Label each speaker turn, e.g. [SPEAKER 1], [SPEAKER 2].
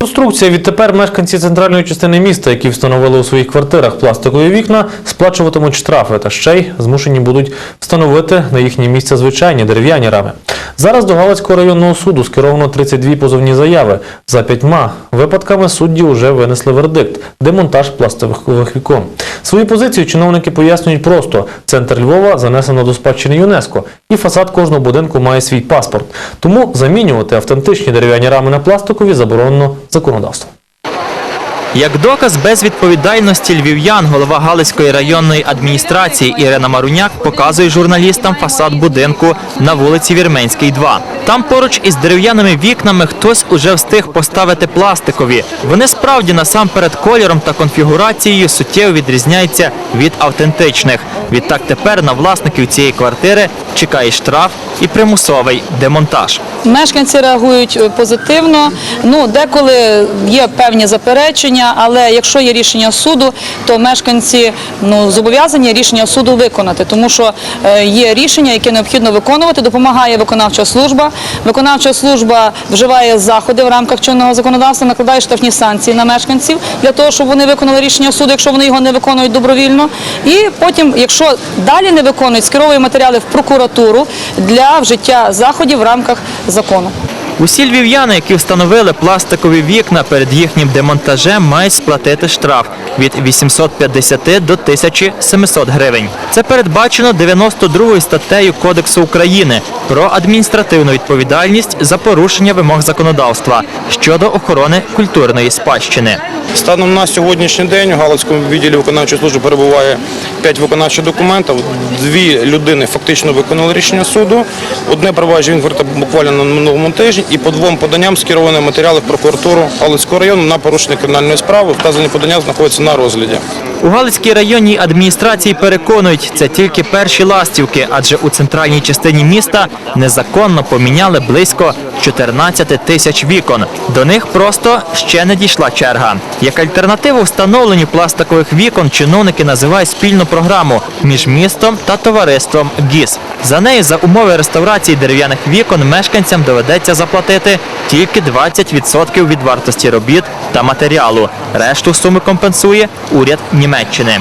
[SPEAKER 1] Інструкція відтепер мешканці центральної частини міста, які встановили у своїх квартирах пластикові вікна, сплачуватимуть штрафи та ще й змушені будуть встановити на їхнє місце звичайні дерев'яні рами. Зараз до Галицького районного суду скеровано 32 позовні заяви. За п'ятьма випадками судді вже винесли вердикт – демонтаж пластикових вікон. Свою позицію чиновники пояснюють просто – центр Львова занесено до спадщини ЮНЕСКО і фасад кожного будинку має свій паспорт. Тому замінювати автентичні дерев'яні рами на пластикові заборонено законодавством.
[SPEAKER 2] Як доказ безвідповідальності львів'ян, голова Галицької районної адміністрації Ірина Маруняк показує журналістам фасад будинку на вулиці Вірменській, 2. Там поруч із дерев'яними вікнами хтось уже встиг поставити пластикові. Вони справді насамперед кольором та конфігурацією суттєво відрізняються від автентичних. Відтак тепер на власників цієї квартири чекає штраф і примусовий демонтаж.
[SPEAKER 3] Мешканці реагують е, позитивно. Ну деколи є певні заперечення, але якщо є рішення суду, то мешканці ну зобов'язані рішення суду виконати, тому що е, є рішення, яке необхідно виконувати. Допомагає виконавча служба. Виконавча служба вживає заходи в рамках чинного законодавства, накладає штрафні санкції на мешканців для того, щоб вони виконали рішення суду, якщо вони його не виконують добровільно. І потім, якщо далі не виконують, скеровує матеріали в прокуратуру для вжиття заходів в рамках закону.
[SPEAKER 2] Усі львів'яни, які встановили пластикові вікна перед їхнім демонтажем, мають сплатити штраф від 850 до 1700 гривень. Це передбачено 92 статтею Кодексу України про адміністративну відповідальність за порушення вимог законодавства щодо охорони культурної спадщини.
[SPEAKER 4] Станом на сьогоднішній день у Галицькому відділі виконавчої служби перебуває 5 виконавчих документів. Дві людини фактично виконали рішення суду. Одне провадження він говорить буквально на минулому тижні, і по двом поданням скеровані матеріали в прокуратуру Галицького району на порушення кримінальної справи. Вказані подання знаходяться на розгляді.
[SPEAKER 2] У Галицькій районній адміністрації переконують, це тільки перші ластівки, адже у центральній частині міста незаконно поміняли близько 14 тисяч вікон. До них просто ще не дійшла черга. Як альтернативу встановленню пластикових вікон чиновники називають спільну програму між містом та товариством ГІС. За неї за умови реставрації дерев'яних вікон мешканцям доведеться заплатити тільки 20% від вартості робіт та матеріалу. Решту суми компенсує уряд Німеччини.